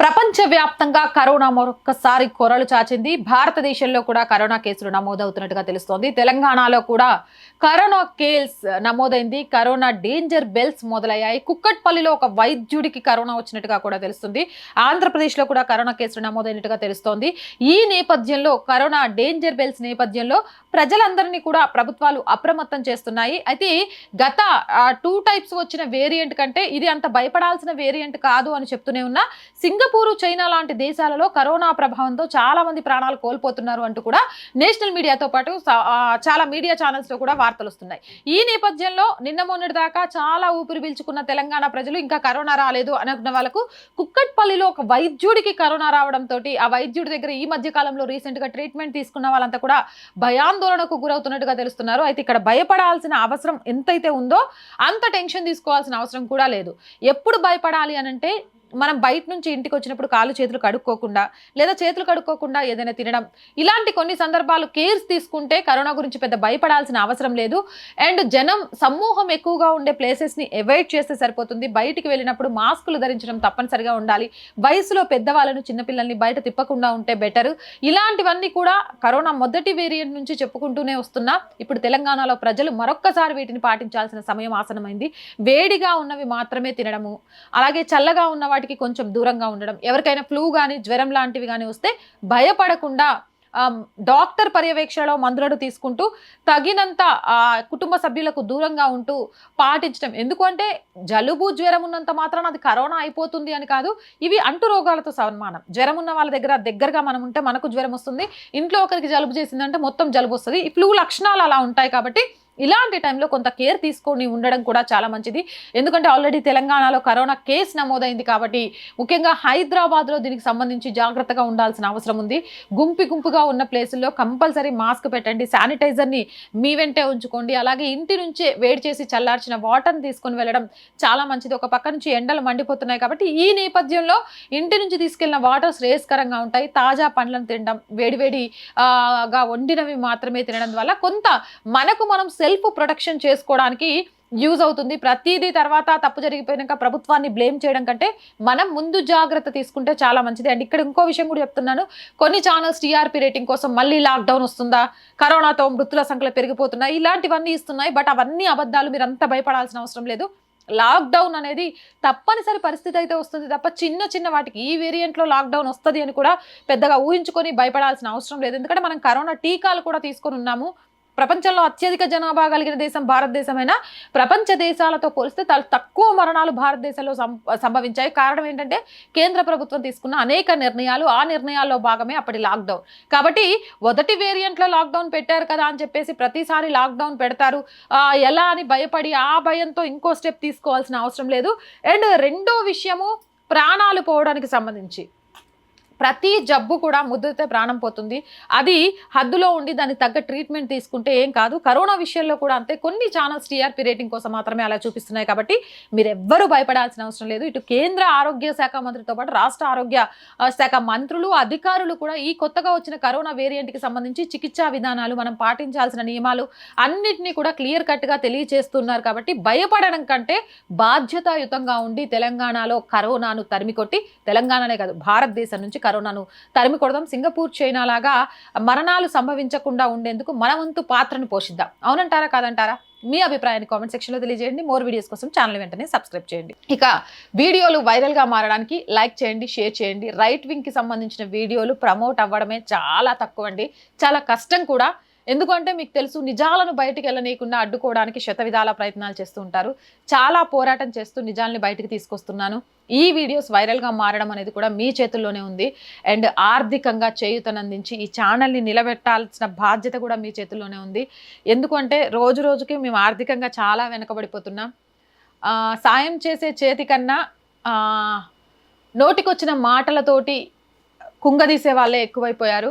ప్రపంచవ్యాప్తంగా కరోనా మరొకసారి కొరలు చాచింది. భారతదేశంలో కూడా కరోనా కేసులు నమోదవుతున్నట్టుగా తెలుస్తోంది. తెలంగాణలో కూడా కరోనా కేస్ నమోదైంది. కరోనా డేంజర్ బెల్స్ మొదలయ్యాయి. కుక్కట్పల్లిలో ఒక వైద్యుడికి కరోనా వచ్చినట్టుగా కూడా తెలుస్తుంది. ఆంధ్రప్రదేశ్లో కూడా కరోనా కేసులు నమోదైనట్టుగా తెలుస్తోంది. ఈ నేపథ్యంలో కరోనా డేంజర్ బెల్స్ నేపథ్యంలో ప్రజలందరినీ కూడా ప్రభుత్వాలు అప్రమత్తం చేస్తున్నాయి. అయితే గత టూ టైప్స్ వచ్చిన వేరియంట్ కంటే ఇది అంత భయపడాల్సిన వేరియంట్ కాదు అని చెప్తూనే ఉన్నా సింగపూర్ చైనా లాంటి దేశాలలో కరోనా ప్రభావంతో చాలా మంది ప్రాణాలు కోల్పోతున్నారు అంటూ కూడా నేషనల్ మీడియాతో పాటు చాలా మీడియా ఛానల్స్లో కూడా వార్తలు వస్తున్నాయి. ఈ నేపథ్యంలో నిన్న మొన్నటి దాకా చాలా ఊపిరి పీల్చుకున్న తెలంగాణ ప్రజలు ఇంకా కరోనా రాలేదు అనుకున్న వాళ్ళకు కుక్కట్పల్లిలో ఒక వైద్యుడికి కరోనా రావడంతో ఆ వైద్యుడి దగ్గర ఈ మధ్య కాలంలో రీసెంట్గా ట్రీట్మెంట్ తీసుకున్న వాళ్ళంతా కూడా భయాందోళనకు గురవుతున్నట్టుగా తెలుస్తున్నారు. అయితే ఇక్కడ భయపడాల్సిన అవసరం ఎంతైతే ఉందో అంత టెన్షన్ తీసుకోవాల్సిన అవసరం కూడా లేదు. ఎప్పుడు భయపడాలి అని అంటే మనం బయట నుంచి ఇంటికి వచ్చినప్పుడు కాళ్ళు చేతులు కడుక్కోకుండా లేదా చేతులు కడుక్కోకుండా ఏదైనా తినడం ఇలాంటి కొన్ని సందర్భాలు కేర్స్ తీసుకుంటే కరోనా గురించి పెద్ద భయపడాల్సిన అవసరం లేదు. అండ్ జనం సమూహం ఎక్కువగా ఉండే ప్లేసెస్ని అవాయిడ్ చేస్తే సరిపోతుంది. బయటికి వెళ్ళినప్పుడు మాస్కులు ధరించడం తప్పనిసరిగా ఉండాలి. వయసులో పెద్దవాళ్ళను చిన్నపిల్లల్ని బయట తిప్పకుండా ఉంటే బెటర్. ఇలాంటివన్నీ కూడా కరోనా మొదటి వేరియంట్ నుంచి చెప్పుకుంటూనే వస్తున్నా. ఇప్పుడు తెలంగాణలో ప్రజలు మరొక్కసారి వీటిని పాటించాల్సిన సమయం ఆసనమైంది. వేడిగా ఉన్నవి మాత్రమే తినడము అలాగే చల్లగా ఉన్న వాటికి కొంచెం దూరంగా ఉండడం. ఎవరికైనా ఫ్లూ కానీ జ్వరం లాంటివి కానీ వస్తే భయపడకుండా డాక్టర్ పర్యవేక్షణలో మందులను తీసుకుంటూ తగినంత కుటుంబ సభ్యులకు దూరంగా ఉంటూ పాటించడం ఎందుకంటే జలుబు జ్వరం ఉన్నంత మాత్రాన అది కరోనా అయిపోతుంది అని కాదు ఇవి అంటు రోగాలతో సన్మానం జ్వరం ఉన్న వాళ్ళ దగ్గర దగ్గరగా మనం ఉంటే మనకు జ్వరం వస్తుంది. ఇంట్లో ఒకరికి జలుబు చేసిందంటే మొత్తం జలుబు వస్తుంది. ఈ ఫ్లూ లక్షణాలు అలా ఉంటాయి కాబట్టి ఇలాంటి టైంలో కొంత కేర్ తీసుకొని ఉండడం కూడా చాలా మంచిది. ఎందుకంటే ఆల్రెడీ తెలంగాణలో కరోనా కేసు నమోదైంది కాబట్టి ముఖ్యంగా హైదరాబాద్లో దీనికి సంబంధించి జాగ్రత్తగా ఉండాల్సిన అవసరం ఉంది. గుంపి గుంపుగా ఉన్న ప్లేసుల్లో కంపల్సరీ మాస్క్ పెట్టండి. శానిటైజర్ని మీ వెంటే ఉంచుకోండి. అలాగే ఇంటి నుంచే వేడి చేసి చల్లార్చిన వాటర్ని తీసుకొని వెళ్ళడం చాలా మంచిది. ఒక పక్క నుంచి ఎండలు మండిపోతున్నాయి కాబట్టి ఈ నేపథ్యంలో ఇంటి నుంచి తీసుకెళ్ళిన వాటర్ శ్రేయస్కరంగా ఉంటాయి. తాజా పండ్లను తినడం వేడివేడిగా వండినవి మాత్రమే తినడం వల్ల కొంత మనకు మనం సెల్ఫ్ ప్రొటెక్షన్ చేసుకోవడానికి యూజ్ అవుతుంది. ప్రతిదీ తర్వాత తప్పు జరిగిపోయినాక ప్రభుత్వాన్ని బ్లేమ్ చేయడం కంటే మనం ముందు జాగ్రత్త తీసుకుంటే చాలా మంచిది. అండ్ ఇక్కడ ఇంకో విషయం కూడా చెప్తున్నాను. కొన్ని ఛానల్స్ టీఆర్పీ రేటింగ్ కోసం మళ్ళీ లాక్డౌన్ వస్తుందా? కరోనాతో మృతుల సంఖ్యలు పెరిగిపోతున్నాయి. ఇలాంటివన్నీ ఇస్తున్నాయి. బట్ అవన్నీ అబద్ధాలు మీరు అంత భయపడాల్సిన అవసరం లేదు. లాక్డౌన్ అనేది తప్పనిసరి పరిస్థితి అయితే వస్తుంది తప్ప చిన్న చిన్న వాటికి ఈ వేరియంట్లో లాక్డౌన్ వస్తుంది అని కూడా పెద్దగా ఊహించుకొని భయపడాల్సిన అవసరం లేదు. ఎందుకంటే మనం కరోనా టీకాలు కూడా తీసుకొని ఉన్నాము. ప్రపంచంలో అత్యధిక జనాభా కలిగిన దేశం భారతదేశమైనా? ప్రపంచ దేశాలతో పోలిస్తే చాలా తక్కువ మరణాలు భారతదేశంలో సంభవించాయి. కారణం ఏంటంటే కేంద్ర ప్రభుత్వం తీసుకున్న అనేక నిర్ణయాలు ఆ నిర్ణయాల్లో భాగమే అప్పటి లాక్డౌన్. కాబట్టి మొదటి వేరియంట్లో లాక్డౌన్ పెట్టారు కదా అని చెప్పేసి ప్రతిసారి లాక్డౌన్ పెడతారు. ఎలా అని భయపడి ఆ భయంతో ఇంకో స్టెప్ తీసుకోవాల్సిన అవసరం లేదు. అండ్ రెండో విషయము ప్రాణాలు పోవడానికి సంబంధించి. ప్రతి జబ్బు కూడా ముద్దుతే ప్రాణం పోతుంది. అది హద్దులో ఉండి దానికి తగ్గ ట్రీట్మెంట్ తీసుకుంటే ఏం కాదు. కరోనా విషయంలో కూడా అంతే. కొన్ని ఛానల్స్ టీఆర్పీ రేటింగ్ కోసం మాత్రమే అలా చూపిస్తున్నాయి కాబట్టి మీరు ఎవ్వరూ భయపడాల్సిన అవసరం లేదు. ఇటు కేంద్ర ఆరోగ్య శాఖ మంత్రితో పాటు రాష్ట్ర ఆరోగ్య శాఖ మంత్రులు అధికారులు కూడా ఈ కొత్తగా వచ్చిన కరోనా వేరియంట్కి సంబంధించి చికిత్సా విధానాలు మనం పాటించాల్సిన నియమాలు అన్నింటినీ కూడా క్లియర్ కట్గా తెలియజేస్తున్నారు కాబట్టి భయపడడం కంటే బాధ్యతాయుతంగా ఉండి తెలంగాణలో కరోనాను తరిమికొట్టి తెలంగాణనే కాదు భారతదేశం నుంచి కరోనాను తరిమి కొడదాం. సింగపూర్ చైనా లాగా మరణాలు సంభవించకుండా ఉండేందుకు మన వంతు పాత్రను పోషిద్దాం. అవునంటారా కాదంటారా? మీ అభిప్రాయాన్ని కామెంట్ సెక్షన్లో తెలియజేయండి. మోర్ వీడియోస్ కోసం ఛానల్ వెంటనే సబ్స్క్రైబ్ చేయండి. ఇక వీడియోలు వైరల్గా మారడానికి లైక్ చేయండి షేర్ చేయండి. రైట్ వింగ్కి సంబంధించిన వీడియోలు ప్రమోట్ అవ్వడమే చాలా తక్కువ అండి చాలా కష్టం కూడా. ఎందుకంటే మీకు తెలుసు నిజాలను బయటికి వెళ్ళనీయకుండా అడ్డుకోవడానికి శత విధాల ప్రయత్నాలు చేస్తూ ఉంటారు. చాలా పోరాటం చేస్తూ నిజాలని బయటికి తీసుకొస్తున్నాను. ఈ వీడియోస్ వైరల్గా మారడం అనేది కూడా మీ చేతుల్లోనే ఉంది. అండ్ ఆర్థికంగా చేయూతనందించి ఈ ఛానల్ని నిలబెట్టాల్సిన బాధ్యత కూడా మీ చేతుల్లోనే ఉంది. ఎందుకంటే రోజు రోజుకి మేము ఆర్థికంగా చాలా వెనకబడిపోతున్నాం. సాయం చేసే చేతి కన్నా నోటికొచ్చిన మాటలతోటి కుంగదీసే వాళ్ళే ఎక్కువైపోయారు.